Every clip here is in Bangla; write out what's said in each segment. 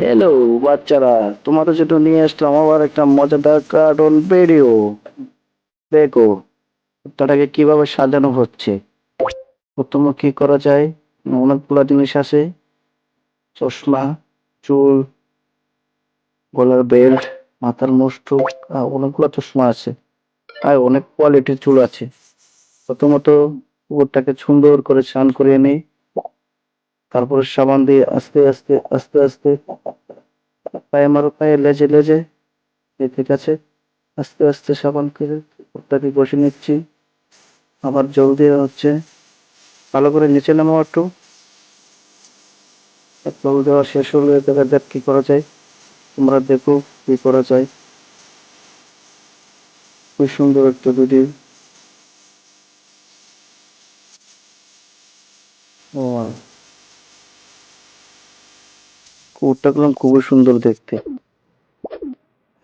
হ্যালো বাচ্চারা, তোমাদের জন্য নিয়ে আসলাম আবার একটা মজাদার কার্টুন ভিডিও দেখো কুত্তাটাকে কীভাবে সাজানো হচ্ছে। প্রথমে কি করা যায়? অনেকগুলো জিনিস আছে। চশমা, চুল, গলার বেল্ট মাথার মুষ্টুক আর অনেকগুলো চশমা আছে। আর অনেক কোয়ালিটির চুল আছে। প্রথমত কুকুরটাকে সুন্দর করে স্নান করিয়ে নেই। তারপরে সাবান দিয়ে আস্তে আস্তে আস্তে আস্তে, পায়ে মারো, পায়ে লেজে লেজে ঠিক আছে। আস্তে আস্তে সাবান করে কুকুরটাকে বসে নিচ্ছি। আবার জল দিয়ে হচ্ছে। ভালো করে নিচে নামো একটু। জল দেওয়া শেষ হলে দেখা যাক কি করা যায়। তোমরা দেখো কি করা যায়। খুব সুন্দর একটা ভিডিও ও কুকুরটা করলাম খুবই সুন্দর দেখতে।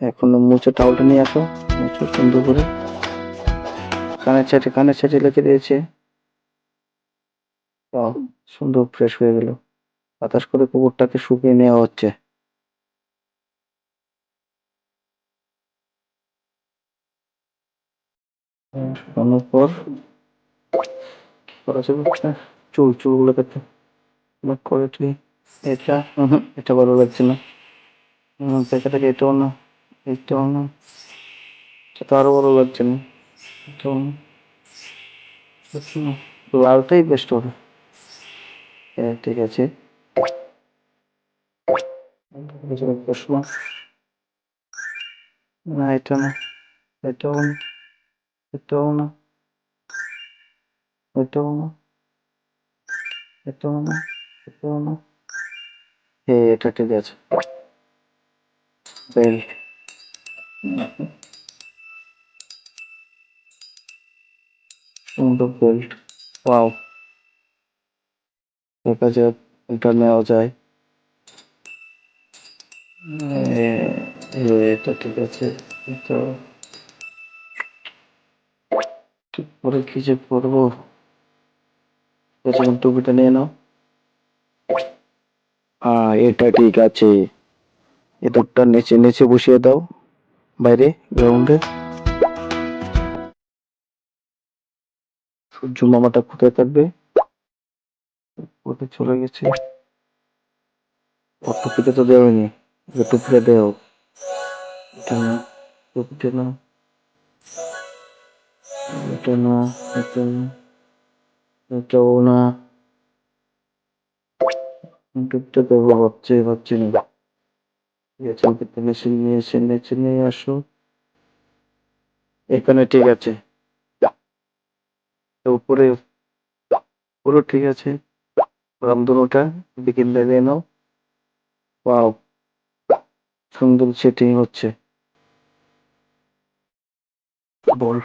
এখন মুছে টাওয়ালটা নিয়ে আসো, মুছে সুন্দর করে। কানের সাইডে কানের সাইডে লেগে দিয়েছে। সুন্দর ফ্রেশ হয়ে গেল। বাতাস করে কুকুরটাকে শুকিয়ে নেওয়া হচ্ছে। শুকানোর পর করা চুল কেটে করে তুই এটা উহুম, এটা ভালো লাগছে না হুম, থেকে এটাও না এটাও না এটা আরও ভালো লাগছে না লালটাই বেস্ট ঠিক আছে। না এটা না। এটাও না এটাও না এটাও না এটাও না এটাও না এটা ঠিক আছে। বেল্ট। বেল্ট এটা যায়। এটা ঠিক আছে। কি যে করব? টুপিটা নিয়ে নাও। হ্যাঁ এটা ঠিক আছে। এ দুধটা নিচে নিচে বসিয়ে দাও বাইরে গ্রাউন্ডে। সূর্য মামাটা কোথায় থাকবে? কোথায় চলে গেছে। ও টুপিটা তো দেওয়ানি টুপিটা দেও। এটা না, টুপিটা না। এটা না এটা না, এটাও না। ভাবছে ভাবছি না আমাকে মেশিন নিয়ে এসে নিয়ে আসো এখানে ঠিক আছে উপরে পুরো ঠিক আছে রামধনুটা লাগিয়ে নাও সুন্দর সেটিং হচ্ছে বল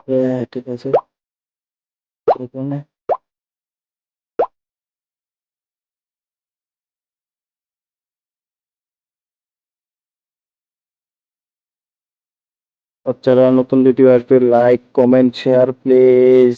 হ্যাঁ ঠিক আছে এখানে বাচ্চারা নতুন ভিডিও আসবে। Like comment share please